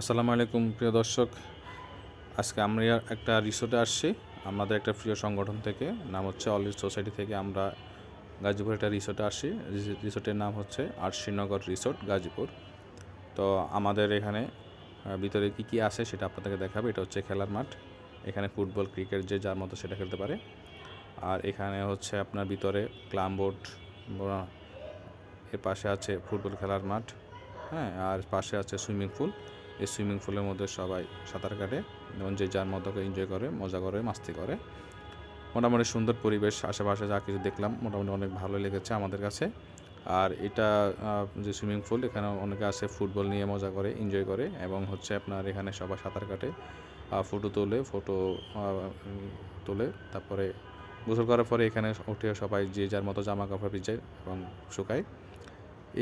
আসসালামু আলাইকুম, প্রিয় দর্শক। আজকে আমরা একটা রিসোর্টে আসছি। আমাদের একটা প্রিয় সংগঠন থেকে, নাম হচ্ছে অল সোসাইটি থেকে আমরা গাজীপুর একটা রিসোর্টে আসছি। রিসোর্টের নাম হচ্ছে আর শ্রীনগর রিসোর্ট, গাজীপুর। তো আমাদের এখানে ভিতরে কি কি আছে সেটা আপনাদেরকে দেখাবে। এটা হচ্ছে খেলার মাঠ। এখানে ফুটবল, ক্রিকেট, যে যার মতো সেটা খেলতে পারে। আর এখানে হচ্ছে আপনার ভিতরে ক্লাম বোর্ড এর পাশে আছে ফুটবল খেলার মাঠ হ্যাঁ আর পাশে আছে সুইমিং পুল। এই সুইমিং পুলের মধ্যে সবাই সাঁতার কাটে এবং যে যার মতো এনজয় করে, মজা করে, মাস্তি করে। মোটামুটি সুন্দর পরিবেশ, আশেপাশে যা কিছু দেখলাম, মোটামুটি অনেক ভালো লেগেছে আমাদের কাছে। আর এটা যে সুইমিং পুল, এখানে অনেকে আসে ফুটবল নিয়ে মজা করে এনজয় করে এবং হচ্ছে আপনার এখানে সবাই সাঁতার কাটে। ফটো তোলে ফটো তোলে, তারপরে গোসল করার পরে এখানে উঠে সবাই যে যার মতো জামা কাপড় ভিজায় এবং শুকায়।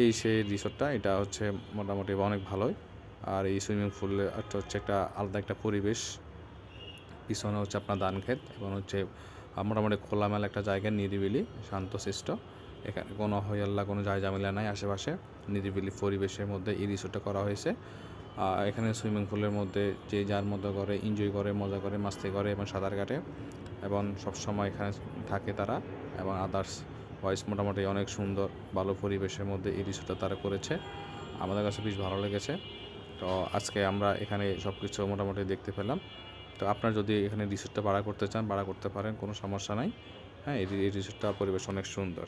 এই সেই রিসোর্টটা এটা হচ্ছে মোটামুটি অনেক ভালোই। আর এই সুইমিং পুলে একটা হচ্ছে একটা আলাদা একটা পরিবেশ। পিছনে হচ্ছে আপনার ধান ক্ষেত এবং হচ্ছে মোটামুটি খোলামেলা একটা জায়গা, নিরিবিলি, শান্ত শান্তশিষ্ট এখানে কোনো হইয়াল্লা, কোনো জায় ঝামেলা নাই আশেপাশে। নিরিবিলি পরিবেশের মধ্যে এই রিসোর্টটা করা হয়েছে। এখানে সুইমিং পুলের মধ্যে যে যার মতো করে এনজয় করে, মজা করে, মাস্তি করে এবং সাঁতার কাটে। এবং সবসময় এখানে থাকে তারা এবং আদার্স ভয়েস মোটামুটি অনেক সুন্দর, ভালো পরিবেশের মধ্যে এই রিসোর্টটা তারা করেছে। আমাদের কাছে বেশ ভালো লেগেছে। তো আজকে আমরা এখানে সব কিছু মোটামুটি দেখতে পেলাম। তো আপনার যদি এখানে রিসোর্টটা ভাড়া করতে চান, ভাড়া করতে পারেন, কোনো সমস্যা নাই। হ্যাঁ এই রিসোর্টটা পরিবেশ অনেক সুন্দর।